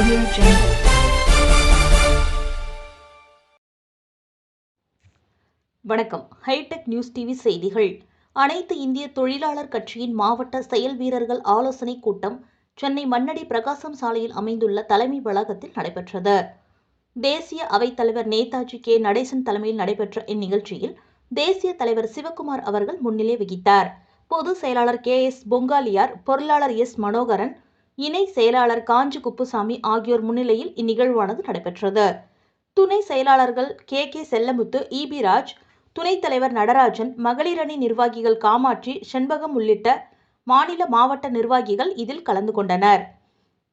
Audio Jungle. வணக்கம். Hi-tech news TV செய்திகள். அனைத்து இந்திய தொழிலாளர் கட்சியின் மாவட்ட செயல் வீரர்கள் ஆலோசனை கூட்டம் சென்னை மண்ணடி பிரகாசம் சாலையில் அமைந்துள்ள தலைமை வளாகத்தில் நடைபெற்றது. தேசிய அவைத்தலைவர் நேதாஜி கே. நடேசன் தலைமையில் நடைபெற்ற இந்நிகழ்ச்சியில் தேசிய தலைவர் சிவக்குமார் அவர்கள் முன்னிலை வகித்தார். பொதுச் செயலாளர் கே. எஸ். பொங்காலியார் பொருளாளர் எஸ். மனோகரன் இணை செயலாளர் காஞ்சி குப்புசாமி ஆகியோர் முன்னிலையில் இந்நிகழ்வானது நடைபெற்றது. துணை செயலாளர்கள் K. K. Chellamuthu EP Raj துணைத் தலைவர் நடராஜன் மகளிர் அணி நிர்வாகிகள் காமாட்சி செண்பகம் உள்ளிட்ட மாநில மாவட்ட நிர்வாகிகள் இதில் கலந்து கொண்டனர்.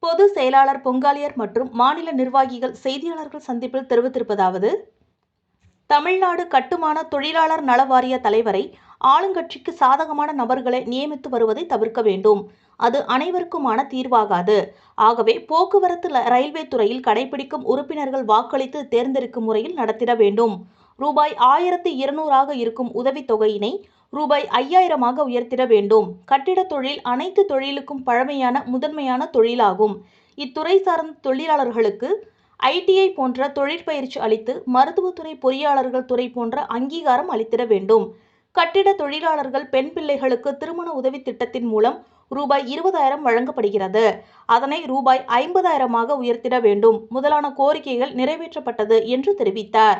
பொது செயலாளர் பொங்காலியர் மற்றும் மாநில நிர்வாகிகள் செய்தியாளர்கள் சந்திப்பில் தெரிவித்திருப்பதாவது தமிழ்நாடு கட்டுமான தொழிலாளர் நல வாரிய தலைவரை ஆளுங்கட்சிக்கு சாதகமான நபர்களை நியமித்து வருவதை தவிர்க்க வேண்டும். அது அனைவருக்குமான தீர்வாகாது. ஆகவே போக்குவரத்து ரயில்வே துறையில் கடைபிடிக்கும் உறுப்பினர்கள் வாக்களித்து தேர்ந்தெடுக்கும் முறையில் நடத்திட வேண்டும். ரூபாய் ஆயிரத்தி இருநூறாக இருக்கும் உதவித் தொகையினை ரூபாய் ஐயாயிரமாக உயர்த்திட வேண்டும். கட்டிடத் தொழில் அனைத்து தொழிலுக்கும் பழமையான முதன்மையான தொழிலாகும். இத்துறை சார்ந்த தொழிலாளர்களுக்கு ஐடிஐ போன்ற தொழிற்பயிற்சி அளித்து மருத்துவத்துறை பொறியாளர்கள் துறை போன்ற அங்கீகாரம் அளித்திட வேண்டும். கட்டிட தொழிலாளர்கள் பெண் பிள்ளைகளுக்கு திருமண உதவி திட்டத்தின் மூலம் ரூபாய் இருபதாயிரம் வழங்கப்படுகிறது. அதனை ரூபாய் ஐம்பதாயிரமாக உயர்த்திட வேண்டும். முதலான கோரிக்கைகள் நிறைவேற்றப்பட்டது என்று தெரிவித்தார்.